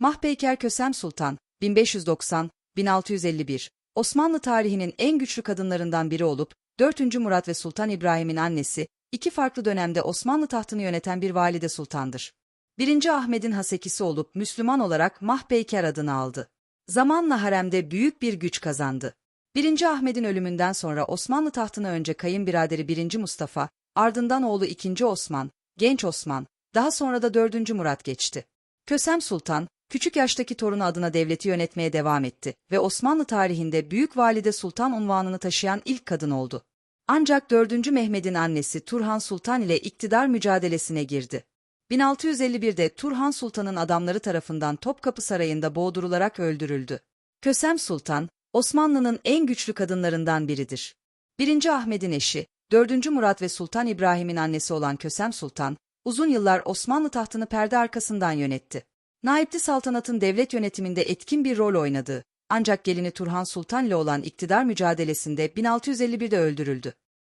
Mahpeyker Kösem Sultan, 1590-1651, Osmanlı tarihinin en güçlü kadınlarından biri olup, 4. Murat ve Sultan İbrahim'in annesi, iki farklı dönemde Osmanlı tahtını yöneten bir valide sultandır. 1. Ahmet'in hasekisi olup Müslüman olarak Mahpeyker adını aldı. Zamanla haremde büyük bir güç kazandı. 1. Ahmet'in ölümünden sonra Osmanlı tahtına önce kayınbiraderi 1. Mustafa, ardından oğlu 2. Osman, genç Osman, daha sonra da 4. Murat geçti. Kösem Sultan, küçük yaştaki torunu adına devleti yönetmeye devam etti ve Osmanlı tarihinde Büyük Valide Sultan unvanını taşıyan ilk kadın oldu. Ancak 4. Mehmet'in annesi Turhan Sultan ile iktidar mücadelesine girdi. 1651'de Turhan Sultan'ın adamları tarafından Topkapı Sarayı'nda boğdurularak öldürüldü. Kösem Sultan, Osmanlı'nın en güçlü kadınlarından biridir. 1. Ahmet'in eşi, 4. Murat ve Sultan İbrahim'in annesi olan Kösem Sultan, uzun yıllar Osmanlı tahtını perde arkasından yönetti. Naipli saltanatın devlet yönetiminde etkin bir rol oynadı. Ancak gelini Turhan Sultan ile olan iktidar mücadelesinde 1651'de öldürüldü.